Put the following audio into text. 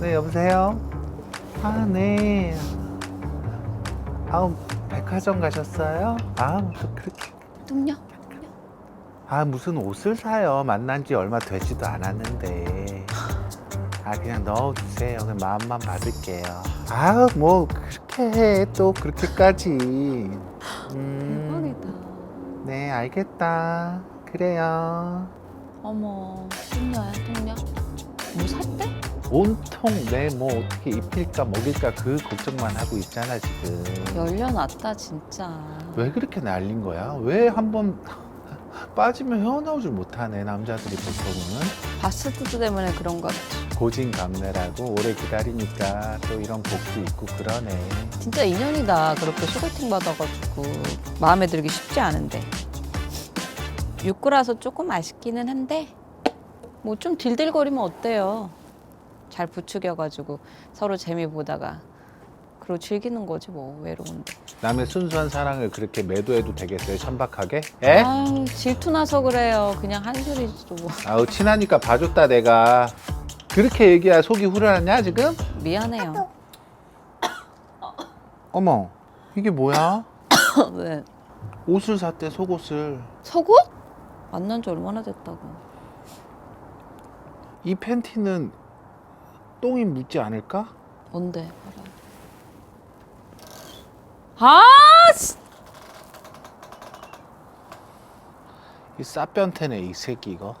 네, 여보세요? 아, 네. 아우, 백화점 가셨어요? 아, 또 그렇게. 뚱녀? 아, 무슨 옷을 사요? 만난 지 얼마 되지도 않았는데. 아, 그냥 넣어주세요. 그냥 마음만 받을게요. 아, 뭐, 그렇게 해. 또 그렇게까지. 음, 대박이다. 네, 알겠다. 그래요. 어머, 뚱녀야, 뚱녀. 뭐 샀대? 온통 내 뭐 어떻게 입힐까 먹일까 그 걱정만 하고 있잖아, 지금. 열려놨다, 진짜. 왜 그렇게 날린 거야? 왜 한번 빠지면 헤어나오질 못하네 남자들이 보통은 바스트드 때문에 그런 거 같아. 고진감래라고 오래 기다리니까 또 이런 복도 있고 그러네 진짜 인연이다. 그렇게 소개팅 받아가지고 마음에 들기 쉽지 않은데. 육구라서 조금 아쉽기는 한데 뭐 좀 딜딜거리면 어때요? 잘 부추겨가지고 서로 재미 보다가 그리고 즐기는 거지 뭐 외로운데. 남의 순수한 사랑을 그렇게 매도해도 되겠어요 천박하게? 에? 아유 질투 나서 그래요. 그냥 한 소리지 뭐. 아우 친하니까 봐줬다 내가 그렇게 얘기야 속이 후련하냐 지금? 미안해요. 어머 이게 뭐야? 왜? 옷을 샀대 속옷을 속옷? 만난 지 얼마나 됐다고. 이 팬티는 똥이 묻지 않을까? 뭔데? 아, 씨. 이 싸변태네 이 새끼 이거